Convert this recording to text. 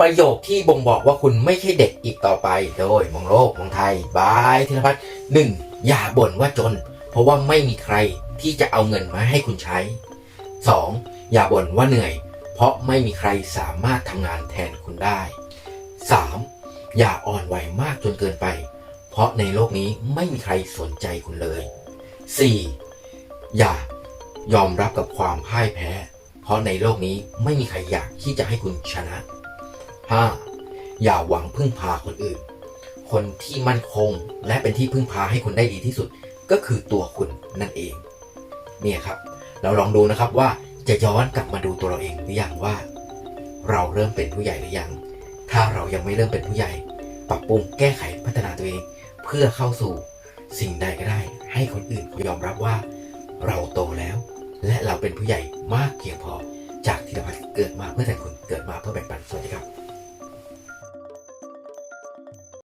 ประโยคที่บ่งบอกว่าคุณไม่ใช่เด็กอีกต่อไป โดยมองโลกมองไทยบายธีรพัฒน์หนึ่งอย่าบ่นว่าจน เพราะว่าไม่มีใครที่จะเอาเงินมาให้คุณใช้ 2. อย่าบ่นว่าเหนื่อย เพราะไม่มีใครสามารถทำงานแทนคุณได้ 3. อย่าอ่อนไหวมากจนเกินไป เพราะในโลกนี้ไม่มีใครสนใจคุณเลย 4. อย่ายอมรับกับความพ่ายแพ้ เพราะในโลกนี้ไม่มีใครอยากที่จะให้คุณชนะ 5. อย่าหวังพึ่งพาคนอื่น คนที่มั่นคงและเป็นที่พึ่งพาให้คุณได้ดีที่สุด ก็คือตัวคุณนั่นเอง เนี่ยครับ เราลองดูนะครับว่าจะย้อนกลับมาดูตัวเราเองหรือยังว่า เราเริ่มเป็นผู้ใหญ่หรือยัง ถ้าเรายังไม่เริ่มเป็นผู้ใหญ่ ปรับปรุงแก้ไขพัฒนาตัวเอง เพื่อเข้าสู่สิ่งใดก็ได้ ให้คนอื่นเขายอมรับว่า เราโตแล้ว และเราเป็นผู้ใหญ่มากเพียงพอจากธีรพัฒน์เกิดมาเพื่อแต่คุณเกิดมาเพื่อแบ่งปันสวัสดีครับ